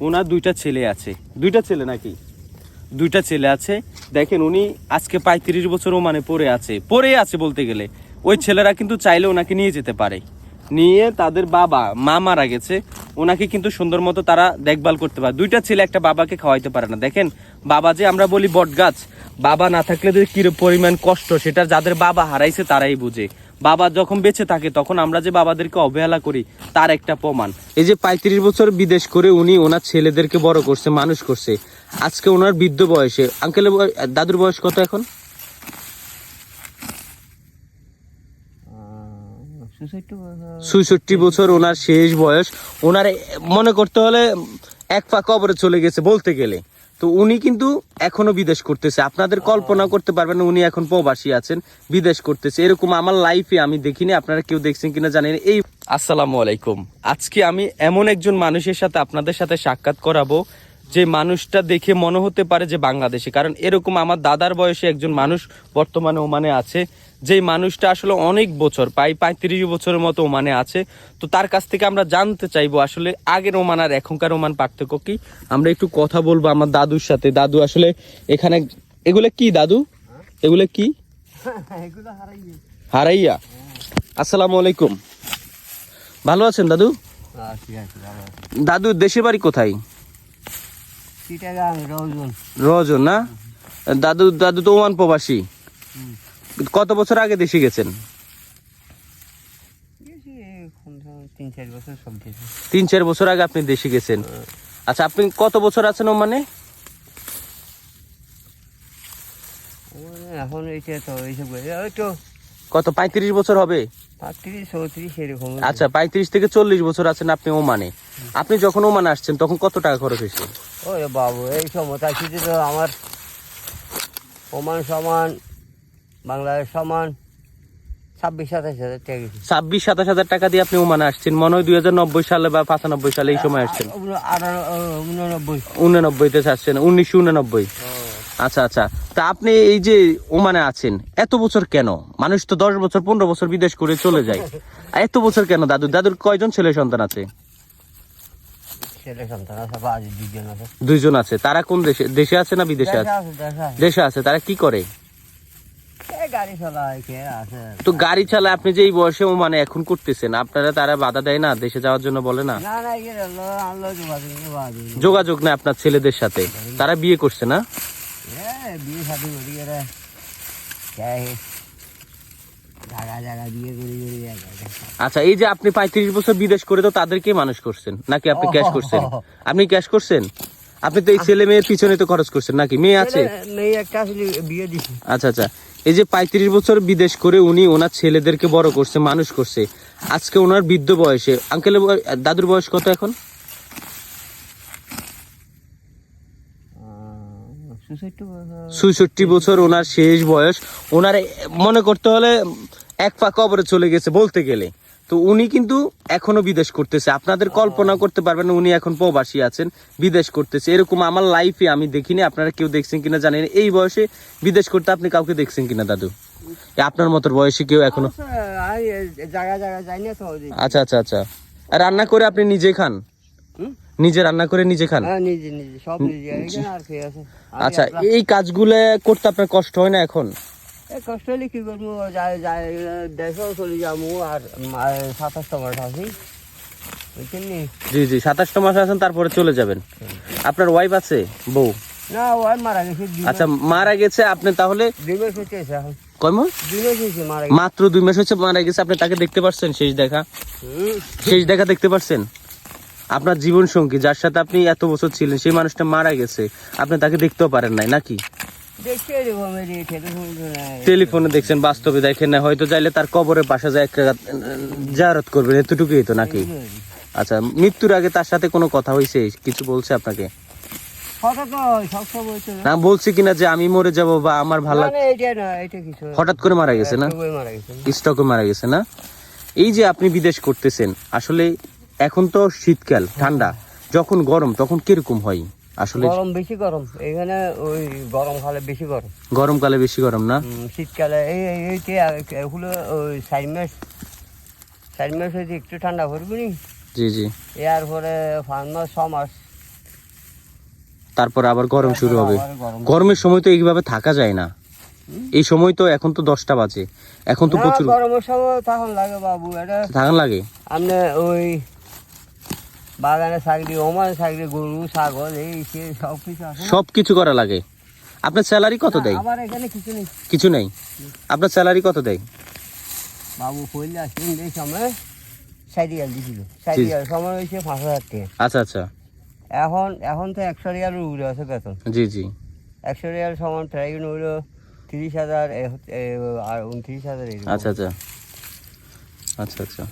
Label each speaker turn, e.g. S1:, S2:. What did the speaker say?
S1: ওনার দুইটা ছেলে আছে। দুইটা ছেলে নাকি? দুইটা ছেলে আছে। দেখেন উনি আজকে পঁয়ত্রিশ বছর মানে পড়ে আছে। পড়ে আছে বলতে গেলে। ওই ছেলেরা কিন্তু চাইলে ওনাকে নিয়ে যেতে পারে। নিয়ে তাদের বাবা, মা মারা গেছে। ওনাকে কিন্তু সুন্দর মতো তারা দেখভাল করতে পারে। দুইটা ছেলে একটা বাবাকে খাওয়াইতে পারে না। দেখেন, বাবা যে আমরা বলি বট গাছ বাবা না থাকলে যে কি পরিমাণ কষ্ট, সেটা যাদের বাবা হারাইছে তারাই বুঝে। বাবা যখন বেঁচে থাকে, তখন আমরা যে বাবাদেরকে অবহেলা করি, তার একটা প্রমাণ। এই যে পঁয়ত্রিশ বছর বিদেশ করে উনি ওনার ছেলেদেরকে বড় করছে, মানুষ করছে। আজকে ওনার বৃদ্ধ বয়সে আঙ্কেলের দাদুর বয়স কত এখন? ছষট্টি বছর ওনার শেষ বয়স। ওনার মনে করতে হলে এক পা কবরে চলে গেছে বলতে গেলে। তো উনি কিন্তু এখনও বিদেশ করতেছে। আপনাদের কল্পনা করতে পারবেন উনি এখন প্রবাসী আছেন, বিদেশ করতেছে। এরকম আমার লাইফে আমি দেখিনি, আপনারা কেউ দেখছেন কিনা জানেন। এই আসসালামু আলাইকুম। আজকে আমি এমন একজন মানুষের সাথে আপনাদের সাথে সাক্ষাৎ করাবো যে মানুষটা দেখে মনে হতে পারে যে বাংলাদেশে। কারণ এরকম আমার দাদার বয়সে একজন মানুষ বর্তমানে ওমানে আছে যেই মানুষটা আসলে অনেক বছর প্রায় পঁয়ত্রিশ বছরের মতো ওমানে আছে। তো তার কাছ থেকে আমরা জানতে চাইব আসলে আগের ওমান আর এখনকার ওমান পার্থক্য কি? আমরা একটু কথা বলব আমার দাদুর সাথে। দাদু আসলে এখানে এগুলো কি দাদু? এগুলো কি? হারাইয়া। আসসালামু আলাইকুম। ভালো আছেন দাদু? দাদু দেশে বাড়ি কোথায়? রজন না? দাদু দাদু তো ওমান প্রবাসী। কত বছর আগে দেশে গেছেন?
S2: তিন চার বছর
S1: আগে আপনি দেশে গেছেন। আচ্ছা আপনি কত বছর আছেন ওমানে?
S2: এখন এইটা তো এইসব তো
S1: কত পঁয়ত্রিশ বছর হবে? আচ্ছা পঁয়ত্রিশ থেকে চল্লিশ বছর আছেন আপনি ওমানে। আপনি যখন ওমানে আসছেন তখন কত টাকা খরচ হয়েছে?
S2: ওরে বাবু এই সময় তাকিতে তো আমার সমান সমান বাংলাদেশ সমান ছাব্বিশ সাতাশ হাজার টাকা
S1: ছাব্বিশ সাতাশ হাজার টাকা দিয়ে আপনি ওমানে আসছেন। মনে হয় দুই হাজার নব্বই সালে বা পঁচানব্বই সালে এই সময় আসছেন। উননব্বইতে আসছেন উনিশশো উননব্বই আচ্ছা আচ্ছা। তা আপনি এই যে ওমানে আছেন এত বছর কেন? মানুষ তো দশ বছর পনেরো বছর বিদেশ করে চলে যায়। এত বছর কেন? দাদু দাদুর কয়জন ছেলে সন্তান আছে? দুইজন আছে। তারা কোন দেশে দেশে আছে না বিদেশে আছে। দেশে আছে। তারা কি করে?
S2: গাড়ি চালায়
S1: তো গাড়ি চালায় আপনি যে এই বয়সে মানে এখন করতেছেন আপনারা তারা বাধা দেয় না? দেশে যাওয়ার জন্য বলে না?
S2: যোগাযোগ
S1: না আপনার ছেলেদের সাথে। তারা বিয়ে করছে না?
S2: বিয়ে শাদি করি এরা কে জায়গা জায়গা বিয়ে করি একা।
S1: আচ্ছা এই যে আপনি পঁয়ত্রিশ বছর বিদেশ করে তো তাদেরকে মানুষ করছেন? নাকি আপনি ক্যাশ করছেন? আপনি ক্যাশ করছেন? আপনি তো এই ছেলে মেয়ের পিছনে তো খরচ করছেন নাকি? মেয়ে আছে? আচ্ছা আচ্ছা। এই যে পঁয়ত্রিশ বছর বিদেশ করে উনি ওনার ছেলেদেরকে বড় করছে মানুষ করছে। আজকে ওনার বৃদ্ধ বয়সে আঙ্কেলের দাদুর বয়স কত এখন? ছষট্টি বছর। ওনার শেষ বয়স। ওনার মনে করতে হলে এক পা কবরে চলে গেছে বলতে গেলে। তো উনি কিন্তু এখনও বিদেশ করতেছে। আপনাদের কল্পনা করতে পারবেন উনি এখন প্রবাসী আছেন বিদেশ করতেছে। এরকম আমার লাইফে আমি দেখিনি। আপনারা কেউ দেখছেন কিনা জানেন এই বয়সে বিদেশ করতে আপনি কাউকে দেখছেন কিনা দাদু? আপনার মতো বয়সে কেউ
S2: এখনও।
S1: আচ্ছা আচ্ছা আচ্ছা আর রান্না করে আপনি নিজে খান? নিজে রান্না করে নিজে খান?
S2: হ্যাঁ নিজে নিজে সব নিজে আর কে আছে?
S1: আচ্ছা এই কাজগুলো করতে আপনার কষ্ট হয় না এখন?
S2: কষ্ট হলে কি করব? দেশেও চলে যাব আর সাতাশটা মাস আছি।
S1: জি জি সাতাশটা মাস আছেন তারপরে চলে যাবেন। আপনার ওয়াইফ আছে? বউ?
S2: না ওই মারা গেছে
S1: আচ্ছা মারা গেছে আপনি তাহলে
S2: দুই মাস হচ্ছে এখন।
S1: মাত্র দুই মাস হচ্ছে মারা গেছে আপনি তাকে দেখতে পারছেন শেষ দেখা। শেষ দেখা দেখতে পারছেন আপনার জীবন সঙ্গী যার সাথে আপনি এত বছর ছিলেন সেই মানুষটা মারা গেছে আপনি তাকে দেখতেও পারেন নাই নাকি?
S2: টেলিফোন
S1: দেখছেন বাস্তবে দেখেন না হয়তো চাইলে তার কবরের পাশে যায় একটা জারত করবেন এতটুকুই তো নাকি? আচ্ছা মৃত্যুর আগে তার সাথে কোনো কথা হয়েছে? কিছু বলছে আপনাকে?
S2: না।
S1: বলছি কিনা যে আমি মরে যাব বা আমার ভালো হঠাৎ করে মারা গেছে না। স্টকে মারা গেছে না? এই যে আপনি বিদেশ করতেছেন আসলে এখন তো শীতকাল ঠান্ডা। যখন গরম তখন কীরকম হয়? আসলে
S2: গরম বেশি গরম। এখানে ওই গরম কালে বেশি গরম।
S1: গরমকালে বেশি গরম না?
S2: শীতকালে এই এই- এগুলো ওই চার মাস চার মাস হয়েছে একটু ঠান্ডা পড়বে নি?
S1: জি জি।
S2: এর পরে পাঁচ মাস ছ মাস।
S1: তারপর আবার গরম শুরু হবে। গরমের সময় তো এইভাবে থাকা যায় না। এই সময় তো এখন তো দশটা বাজে। এখন তো প্রচুর
S2: গরমের সময় তখন লাগে বাবু এটা
S1: থাকান লাগে?
S2: আপনি ওই বাগানে থাকলে ওমান থাকলে গরু ছাগল এই সে সব কিছু
S1: সব কিছু করা লাগে। আপনার স্যালারি কত দেয়?
S2: আমার এখানে কিছু নেই।
S1: কিছু নেই? আপনার স্যালারি কত দেয়?
S2: বাবু কইলে আসলেন এই সময় ষাট রিয়াল দিছিল। ষাট রিয়াল সময় হয়েছে পাঁচ হাজার টাকা।
S1: আচ্ছা আচ্ছা।
S2: এখন এখন তো একশো রিয়ালের উপরে আছে বেতন।
S1: জি জি।
S2: একশো রিয়াল সমান প্রায় হইল তিরিশ হাজার আর উনত্রিশ হাজার
S1: আচ্ছা আচ্ছা। আচ্ছা আচ্ছা।